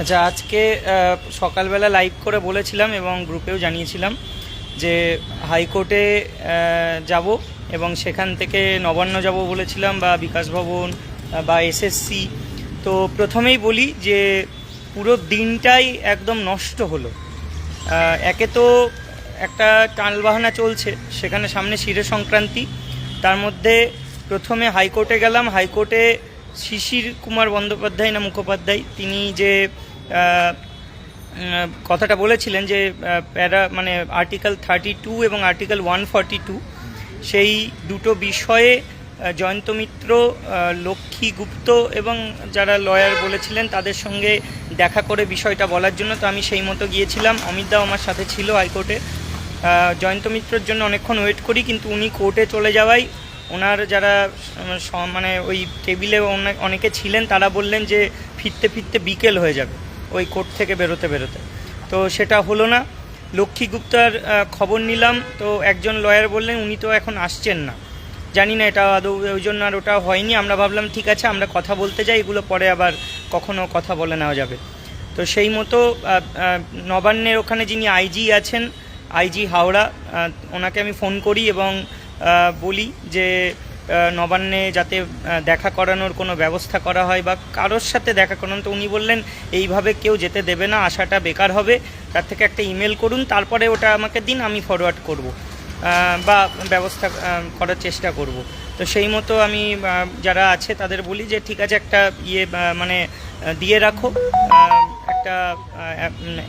আচ্ছা আজকে সকালবেলা লাইভ করে বলেছিলাম এবং গ্রুপেও জানিয়েছিলাম যে হাইকোর্টে যাব এবং সেখান থেকে নবান্ন যাব বলেছিলাম বা বিকাশ ভবন বা এসএসসি তো প্রথমেই বলি যে পুরো দিনটাই একদম নষ্ট হলো। একে তো একটা টালবাহানা চলছে, সেখানে সামনে শিরে সংক্রান্তি তার মধ্যে প্রথমে হাইকোর্টে গেলাম, হাইকোর্টে শিশির কুমার বন্দ্যোপাধ্যায় না মুখোপাধ্যায়, তিনি যে কথাটা বলেছিলেন যে প্যারা মানে আর্টিকেল থার্টি টু এবং আর্টিকেল ওয়ান ফর্টি টু, সেই দুটো বিষয়ে জয়ন্ত মিত্র লক্ষ্মী গুপ্ত এবং যারা লয়ার বলেছিলেন তাদের সঙ্গে দেখা করে বিষয়টা বলার জন্য, তো আমি সেই মতো গিয়েছিলাম। অমিতদাও আমার সাথে ছিল হাইকোর্টে। জয়ন্ত মিত্রর জন্য অনেকক্ষণ ওয়েট করি, কিন্তু উনি কোর্টে চলে যাওয়ায় ওনার যারা মানে ওই টেবিলে অনেকে ছিলেন, তারা বললেন যে ফিরতে ফিরতে বিকেল হয়ে যাবে, ওই কোর্ট থেকে বেরোতে বেরোতে। তো সেটা হলো না। লক্ষ্মী গুপ্তার খবর নিলাম। তো একজন লয়ার বললেন, উনি তো এখন আসছেন না। জানি না এটা আদৌ, ওই জন্য আর ওটা হয়নি। আমরা ভাবলাম, ঠিক আছে, আমরা কথা বলতে যাই। এগুলো পরে আবার কখনো কথা বলে নেওয়া যাবে। তো সেই মতো নবান্নের ওখানে যিনি আইজি আছেন, আইজি হাওড়া ওনাকে আমি ফোন করি এবং বলি যে নবান্নে যাতে দেখা করানোর কোনো ব্যবস্থা করা হয় বা কারোর সাথে দেখা করানো, তো উনি বললেন, এইভাবে কেউ যেতে দেবে না, আশাটা বেকার হবে। তার থেকে একটা ইমেল করুন, তারপরে ওটা আমাকে দিন, আমি ফরওয়ার্ড করব। বা ব্যবস্থা করার চেষ্টা করব। তো সেই মতো আমি যারা আছে, তাদের বলি যে, ঠিক আছে, একটা ইয়ে মানে দিয়ে রাখো একটা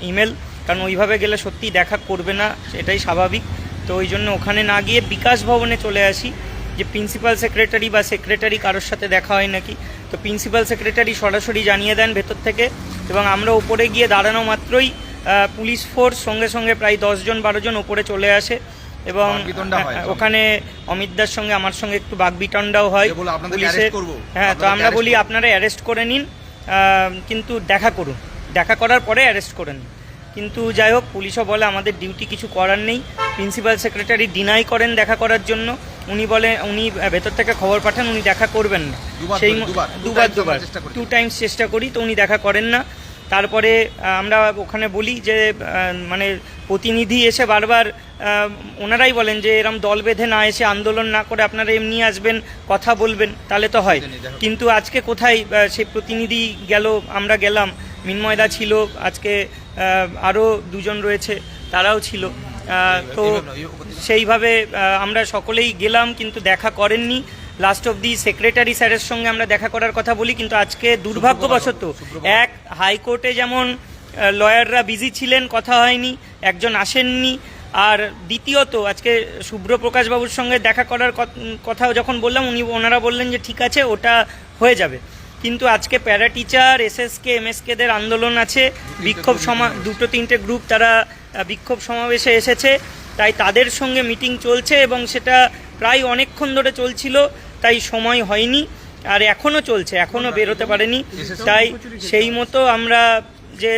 ইমেল কারণ ওইভাবে গেলে সত্যি দেখা করবে না, এটাই স্বাভাবিক। তো ওই জন্য ওখানে না গিয়ে বিকাশ ভবনে চলে আসি যে প্রিন্সিপাল সেক্রেটারি বা সেক্রেটারি কারোর সাথে দেখা হয় নাকি। তো প্রিন্সিপাল সেক্রেটারি সরাসরি জানিয়ে দেন ভেতর থেকে এবং আমরা উপরে গিয়ে দাঁড়ানো মাত্রই পুলিশ ফোর্স সঙ্গে সঙ্গে প্রায় দশজন বারোজন ওপরে চলে আসে এবং হয়। ওখানে অমিতদার সঙ্গে আমার সঙ্গে একটু বাগবিটন্ডাও হয়। পুলিশের হ্যাঁ তো আমরা বলি আপনারা অ্যারেস্ট করে নিন কিন্তু দেখা করুন। দেখা করার পরে অ্যারেস্ট করে নিন। কিন্তু যাই হোক পুলিশও বলে আমাদের ডিউটি কিছু করার নেই। প্রিন্সিপাল সেক্রেটারি ডিনাই করেন দেখা করার জন্য। উনি বলে উনি ভেতর থেকে খবর পাঠান উনি দেখা করবেন না। সেই দুবার, দুবার। টু টাইমস চেষ্টা করি। তো উনি দেখা করেন না। তারপরে আমরা ওখানে বলি যে মানে প্রতিনিধি এসে বারবার ওনারাই বলেন যে এরম দল বেঁধে না এসে আন্দোলন না করে আপনারা এমনি আসবেন কথা বলবেন তাহলে তো হয়। কিন্তু আজকে কোথায় সেই প্রতিনিধি গেল আমরা গেলাম। মিনময়দা ছিল আজকে আরও দুজন রয়েছে তারাও ছিল। তো সেইভাবে আমরা সকলেই গেলাম কিন্তু দেখা করেননি। লাস্ট অব দি সেক্রেটারি স্যারের সঙ্গে আমরা দেখা করার কথা বলি কিন্তু আজকে দুর্ভাগ্যবশত এক হাইকোর্টে যেমন লয়াররা বিজি ছিলেন কথা হয়নি একজন আসেননি। আর দ্বিতীয়ত আজকে শুভ্রপ্রকাশ বাবুর সঙ্গে দেখা করার কথা যখন বললাম উনি ওনারা বললেন যে ঠিক আছে ওটা হয়ে যাবে। কিন্তু আজকে প্যারা টিচার, এসএসকে, এমএসকেদের আন্দোলন আছে। বিক্ষোভ সমা, দুটো, তিনটে গ্রুপ তারা বিক্ষোভ সমাবেশে এসেছে। তাই তাদের সঙ্গে মিটিং চলছে এবং সেটা প্রায় অনেকক্ষণ ধরে চলছিল, তাই সময় হয়নি। আর এখনও চলছে এখনও বেরোতে পারেনি। তাই সেই মতো আমরা যে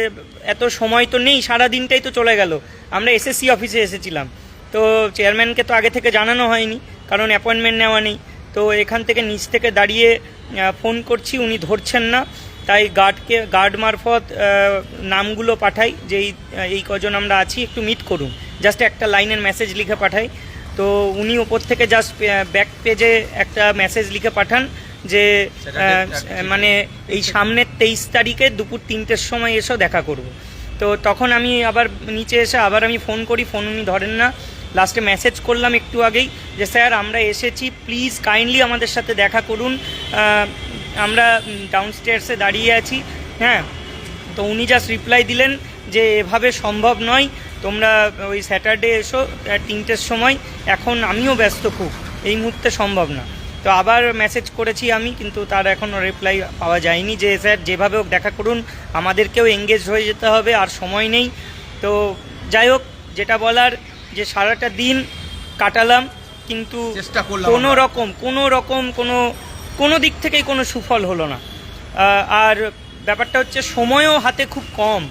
এত সময় তো নেই, সারা দিনটাই তো চলে গেল। আমরা এসএসসি অফিসে এসেছিলাম। তো চেয়ারম্যানকে তো আগে থেকে জানানো হয়নি, কারণ অ্যাপয়েন্টমেন্ট নেওয়া নেই। তো এখান থেকে নিচ থেকে দাঁড়িয়ে ফোন করছি উনি ধরছেন না। তাই গার্ডকে গার্ড মারফত নামগুলো পাঠাই যে এই কজন আমরা আছি একটু মিট করুন। জাস্ট একটা লাইনের মেসেজ লিখে পাঠাই। তো উনি ওপর থেকে জাস্ট ব্যাক পেজে একটা মেসেজ লিখে পাঠান যে মানে এই সামনের তেইশ তারিখে দুপুর তিনটের সময় এসেও দেখা করব। তো তখন আমি আবার নিচে এসে আবার আমি ফোন করি ফোন উনি ধরেন না। লাস্টে মেসেজ করলাম একটু আগেই যে, স্যার, আমরা এসেছি। প্লিজ কাইন্ডলি আমাদের সাথে দেখা করুন। আমরা ডাউন ডাউনস্টেয়ার্সে দাঁড়িয়ে আছি। হ্যাঁ তো উনি জাস্ট রিপ্লাই দিলেন যে, এভাবে সম্ভব নয়। তোমরা ওই স্যাটারডে এসো তিনটের সময়। এখন আমিও ব্যস্ত খুব। এই মুহূর্তে সম্ভব না। তো আবার মেসেজ করেছি আমি, কিন্তু তার এখনও রিপ্লাই পাওয়া যায়নি যে, স্যার, যেভাবে হোক দেখা করুন। আমাদেরকেও এঙ্গেজ হয়ে যেতে হবে, আর সময় নেই। তো যাই হোক, যেটা বলার যে সারাটা দিন কাটালাম কিন্তু কোনো রকম কোনো রকম কোনো কোনো দিক থেকেই কোনো সুফল হলো না। আর ব্যাপারটা হচ্ছে সময়ও হাতে খুব কম।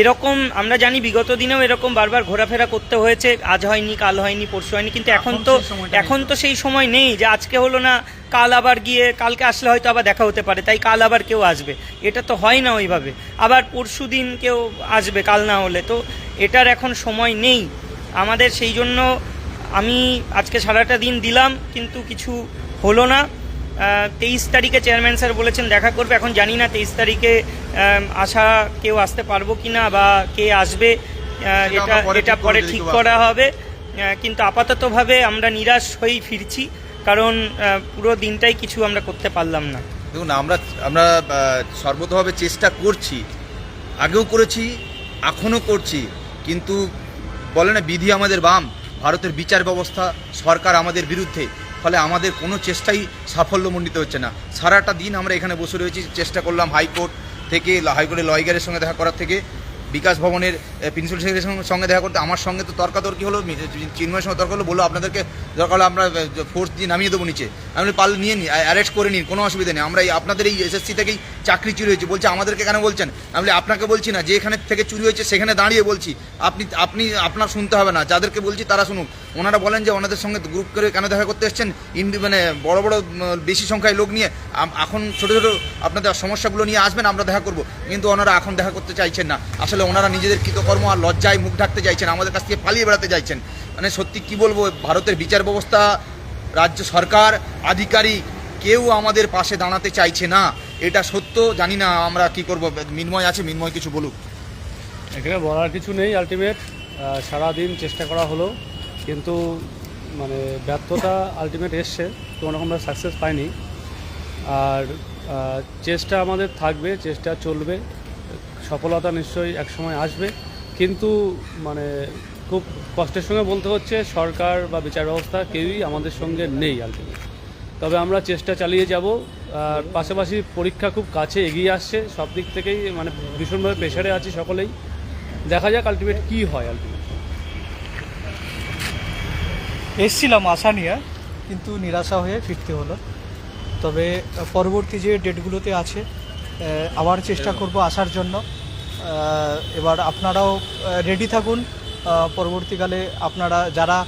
এরকম আমরা জানি বিগত দিনেও এরকম বারবার ঘোরাফেরা করতে হয়েছে আজ হয়নি কাল হয়নি পরশু হয়নি কিন্তু এখন তো। এখন তো। সেই সময় নেই যে আজকে হলো না কাল আবার গিয়ে কালকে আসলে হয়তো আবার দেখা হতে পারে তাই কাল আবার কেউ আসবে। এটা তো হয় না ওইভাবে। আবার পরশু দিন কেউ আসবে কাল না হলে। তো এটার এখন সময় নেই। আমাদের সেই জন্য আমি আজকে সারাটা দিন দিলাম কিন্তু কিছু হলো না। তেইশ তারিখে চেয়ারম্যান স্যার বলেছেন দেখা করবে এখন জানি না তেইশ তারিখে আসা কেউ আসতে পারব কি না বা কে আসবে এটা এটা পরে ঠিক করা হবে। কিন্তু আপাততভাবে আমরা নিরাশ হয়েই ফিরছি কারণ পুরো দিনটাই কিছু আমরা করতে পারলাম না। দেখুন আমরা আমরা সর্বতভাবে চেষ্টা করছি আগেও করেছি এখনও করছি কিন্তু বলে না, বিধি আমাদের বাম, ভারতের বিচার ব্যবস্থা সরকার আমাদের বিরুদ্ধে, ফলে আমাদের কোনো চেষ্টাই সাফল্যমণ্ডিত হচ্ছে না। সারাটা দিন আমরা এখানে বসে রয়েছি, চেষ্টা করলাম হাইকোর্ট থেকে, হাইকোর্টের লয়গারের সঙ্গে দেখা করার থেকে, বিকাশ ভবনের প্রিন্সিপাল সেক্রেটারির সঙ্গে- দেখা করতে, আমার সঙ্গে তো তর্কাতর্কি হলো চিন্ময়ের সঙ্গে তর্ক হলো, বলল আপনাদেরকে দরকার হলে আমরা ফোর্স দিয়ে নামিয়ে দেবো নিচে। আমি পারলে নিয়ে নিই অ্যারেস্ট করে নিন, কোনো অসুবিধা নেই, আমরা এই, আপনাদের এই এসএসসি থেকেই চাকরি চুরি হয়েছে। বলছে, আমাদেরকে কেন বলছেন? আমি আপনাকে বলছি না, যে এখানে থেকে চুরি হয়েছে, সেখানে দাঁড়িয়ে বলছি। আপনি আপনি, আপনার শুনতে হবে না, যাদেরকে বলছি তারা শুনুক। ওনারা বলেন যে, ওনাদের সঙ্গে গ্রুপ করে কেন দেখা করতে এসছেন? ইন্ডি মানে বড় বড় বেশি সংখ্যায় লোক নিয়ে। এখন ছোট ছোট আপনাদের সমস্যাগুলো নিয়ে আসবেন, আমরা দেখা করব। কিন্তু ওনারা এখন দেখা করতে চাইছেন না। আসলে ওনারা নিজেদের কৃতকর্ম আর লজ্জায় মুখ ঢাকতে চাইছেন, আমাদের কাছ থেকে পালিয়ে বেড়াতে চাইছেন। মানে সত্যি কি বলব, ভারতের বিচার ব্যবস্থা, রাজ্য সরকার, আধিকারিক, কেউ আমাদের পাশে দাঁড়াতে চাইছে না। এটা সত্য, জানি না আমরা কি করব। মিনময় আছে, মিনময় কিছু বলুক। এখানে বলার কিছু নেই আলটিমেট সারাদিন চেষ্টা করা হলো, কিন্তু মানে ব্যর্থতা আলটিমেট এসছে কোনো আমরা সাকসেস পাইনি। আর চেষ্টা আমাদের থাকবে, চেষ্টা চলবে, সফলতা নিশ্চয়ই একসময় আসবে। কিন্তু মানে খুব কষ্টের সঙ্গে বলতে হচ্ছে, সরকার বা বিচার ব্যবস্থা কেউই আমাদের সঙ্গে নেই আলটিমেট তবে আমরা চেষ্টা চালিয়ে যাব। আর পাশাপাশি পরীক্ষা খুব কাছে এগিয়ে আসছে সব দিক থেকেই মানে ভীষণভাবে প্রেশারে আছি সকলেই। দেখা যাক আলটিমেট কী হয় আলটিমেট এসছিলাম আশা নিয়ে কিন্তু নিরাশা হয়ে ফিরতে হলো। তবে পরবর্তী যে ডেটগুলোতে আছে আবার চেষ্টা করব আসার জন্য। এবার আপনারাও রেডি থাকুন। পরবর্তীকালে আপনারা যারা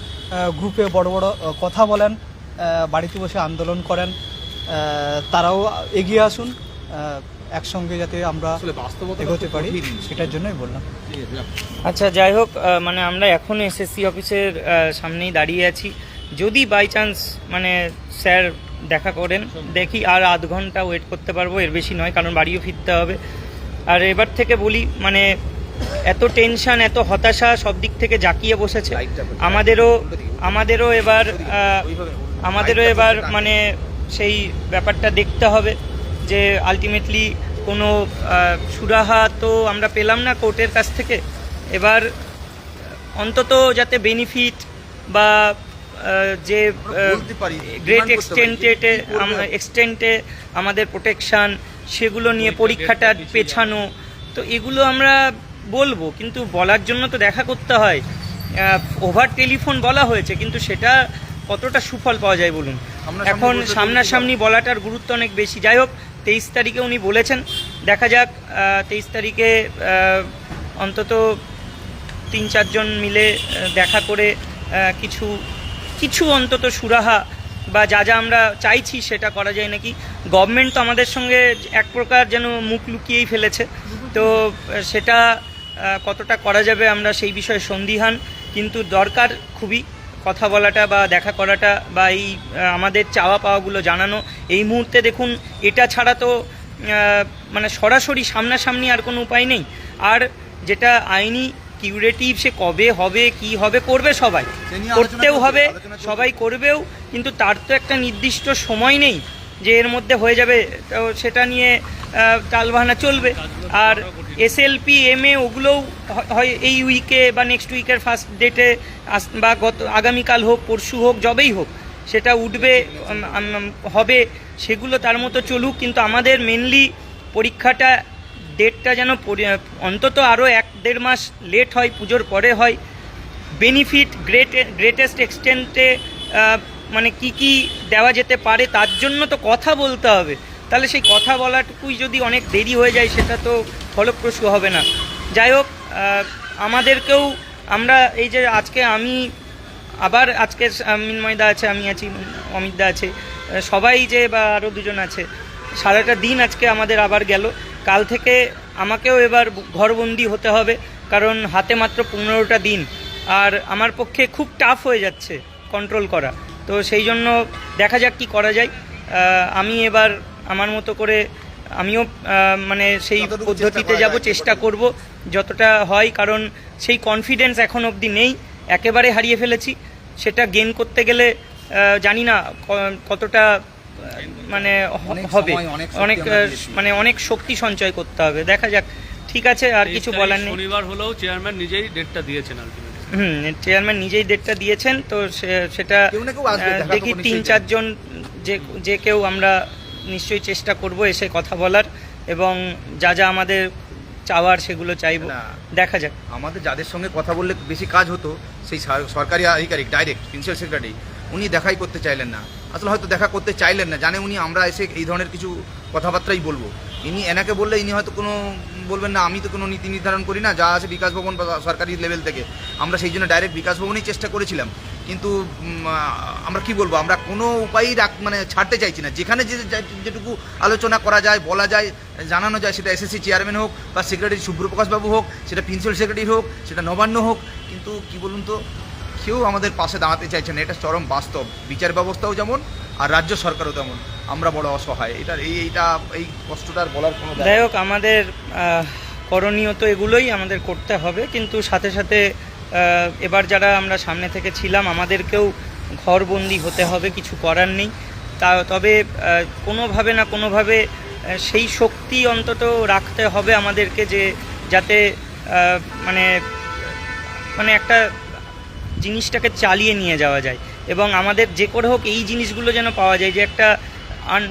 গ্রুপে বড় বড় কথা বলেন বাড়িতে বসে আন্দোলন করেন তারাও এগিয়ে আসুন একসঙ্গে যাতে আমরা এগোতে পারি সেটার জন্যই বললাম। আচ্ছা যাই হোক মানে আমরা এখন এসএসসি অফিসের সামনেই দাঁড়িয়ে আছি। যদি বাই চান্স মানে স্যার দেখা করেন দেখি আর আধ ঘণ্টা ওয়েট করতে পারব এর বেশি নয় কারণ বাড়িও ফিরতে হবে। আর এবার থেকে বলি মানে এত টেনশন এত হতাশা সব দিক থেকে জাকিয়ে বসেছে। আমাদেরও আমাদেরও এবার আমাদেরও এবার মানে সেই ব্যাপারটা দেখতে হবে যে আলটিমেটলি কোনো সুরাহা তো আমরা পেলাম না কোর্টের কাছ থেকে। এবার অন্তত যাতে বেনিফিট বা যে গ্রেট demand করতে পারি, এক্সটেন্টে এক্সটেন্টে আমাদের প্রোটেকশান সেগুলো নিয়ে পরীক্ষাটা পেছানো তো এগুলো আমরা বলব কিন্তু বলার জন্য তো দেখা করতে হয়। ওভার টেলিফোন বলা হয়েছে কিন্তু সেটা কতটা সুফল পাওয়া যায় বলুন? এখন সামনাসামনি বলাটার গুরুত্ব অনেক বেশি। যাই হোক তেইশ তারিখে উনি বলেছেন। দেখা যাক তেইশ তারিখে অন্তত তিন চারজন মিলে দেখা করে কিছু কিছু অন্তত সুরাহা বা যা যা আমরা চাইছি সেটা করা যায় নাকি? গভর্নমেন্ট তো আমাদের সঙ্গে এক প্রকার যেন মুখ লুকিয়েই ফেলেছে। তো সেটা কতটা করা যাবে আমরা সেই বিষয়ে সন্দিহান। কিন্তু দরকার খুবই। কথা বলাটা বা দেখা করাটা বা এই আমাদের চাওয়া পাওয়াগুলো জানানো এই মুহূর্তে দেখুন এটা ছাড়া তো মানে সরাসরি সামনাসামনি আর কোনো উপায় নেই। আর যেটা আইনি কিউরেটিভ সে কবে হবে কি হবে করবে সবাই। করতেও হবে সবাই করবেও কিন্তু তার তো একটা নির্দিষ্ট সময় নেই। যে এর মধ্যে হয়ে যাবে তো সেটা নিয়ে আহ, টালবাহানা চলবে। আর এসএলপি এম এ ওগুলোও হয় এই উইকে বা নেক্সট উইকের ফার্স্ট ডেটে বা গত আগামীকাল হোক পরশু হোক যবেই হোক সেটা উঠবে হবে সেগুলো তার মতো চলুক। কিন্তু আমাদের মেনলি পরীক্ষাটা ডেটটা যেন অন্তত আরও এক দেড় মাস লেট হয় পুজোর পরে হয়। বেনিফিট গ্রেট গ্রেটেস্ট এক্সটেন্টে মানে কি কি দেওয়া যেতে পারে তার জন্য তো কথা বলতে হবে। তাহলে সেই কথা বলাটুকুই যদি অনেক দেরি হয়ে যায় সেটা তো ফলপ্রসূ হবে না। যাই হোক আমাদেরকেও আমরা এই যে আজকে আমি আবার আজকে মিনময়দা আছে, আমি আছি অমিতদা আছে, সবাই যে বা আরও দুজন আছে, সারাটা দিন আজকে আমাদের আবার গেল। কাল থেকে আমাকেও এবার ঘরবন্দি হতে হবে, কারণ হাতে মাত্র পনেরোটা দিন, আর আমার পক্ষে খুব টাফ হয়ে যাচ্ছে কন্ট্রোল করা। তো সেই জন্য দেখা যাক কি করা যায়। আমি এবার আমার মতো করে আমিও মানে সেই পদ্ধতিতে যাব চেষ্টা করব। যতটা হয় কারণ সেই কনফিডেন্স এখন অবধি নেই একেবারে হারিয়ে ফেলেছি। সেটা গেন করতে গেলে জানি না কতটা মানে হবে। অনেক। মানে অনেক শক্তি সঞ্চয় করতে হবে। দেখা যাক ঠিক আছে আর কিছু বলার নেই। শনিবার হলেও চেয়ারম্যান নিজেই ডেটটা দিয়েছেন আলটিমেটলি হুম চেয়ারম্যান নিজেই ডেটটা দিয়েছেন তো সেটা দেখা তিন চারজন যে যে কেউ আমরা নিশ্চয়ই চেষ্টা করব এসে কথা বলার এবং যা যা আমাদের চাওয়ার সেগুলো চাইব। দেখা যাক। আমাদের যাদের সঙ্গে কথা বললে বেশি কাজ হতো সেই সরকারি আধিকারিক ডাইরেক্ট প্রিন্সিপাল সেক্রেটারি উনি দেখাই করতে চাইলেন না। আসলে হয়তো দেখা করতে চাইলেন না জানে উনি আমরা এসে এই ধরনের কিছু কথাবার্তাই বলব। ইনি এনাকে বললে ইনি হয়তো কোনো বলবেন না, আমি তো কোনো নীতি নির্ধারণ করি না, যা আছে বিকাশ ভবন বা সরকারি লেভেল থেকে। আমরা সেই জন্য ডাইরেক্ট বিকাশ ভবনেই চেষ্টা করেছিলাম। কিন্তু আমরা কি বলব, আমরা কোনো উপায়ই রাখ মানে ছাড়তে চাইছি না। যেখানে যে যেটুকু আলোচনা করা যায়, বলা যায়, জানানো যায়, সেটা এসএসসি চেয়ারম্যান হোক বা সেক্রেটারি সুব্রপ্রকাশ বাবু হোক, সেটা প্রিন্সিপাল সেক্রেটারি হোক, সেটা নবান্ন হোক, কিন্তু কি বলুন তো, কেউ আমাদের পাশে দাঁড়াতে চাইছে না। এটা চরম বাস্তব। বিচার ব্যবস্থাও যেমন, আর রাজ্য সরকারও তেমন। আমরা বড় অসহায়। এটা এই, এইটা, এই কষ্টটা বলার কোনো যাই হোক, আমাদের করণীয় তো এগুলোই আমাদের করতে হবে, কিন্তু সাথে সাথে এবার যারা আমরা সামনে থেকে ছিলাম, আমাদেরকেও ঘরবন্দি হতে হবে, কিছু করার নেই। তা, তবে কোনোভাবে না কোনোভাবে সেই শক্তি অন্তত রাখতে হবে আমাদেরকে যে, যাতে মানে মানে একটা জিনিসটাকে চালিয়ে নিয়ে যাওয়া যায়। এবং আমাদের যে করে হোক, এই জিনিসগুলো যেন পাওয়া যায়, যে একটা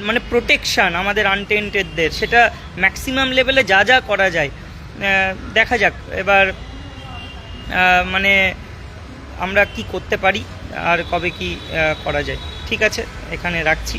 মানে প্রোটেকশান আমাদের আনটেন্টেডদের সেটা ম্যাক্সিমাম লেভেলে যা যা করা যায়। দেখা যাক, এবার মানে আমরা কি করতে পারি, আর কবে কি করা যায়। ঠিক আছে, এখানে রাখছি।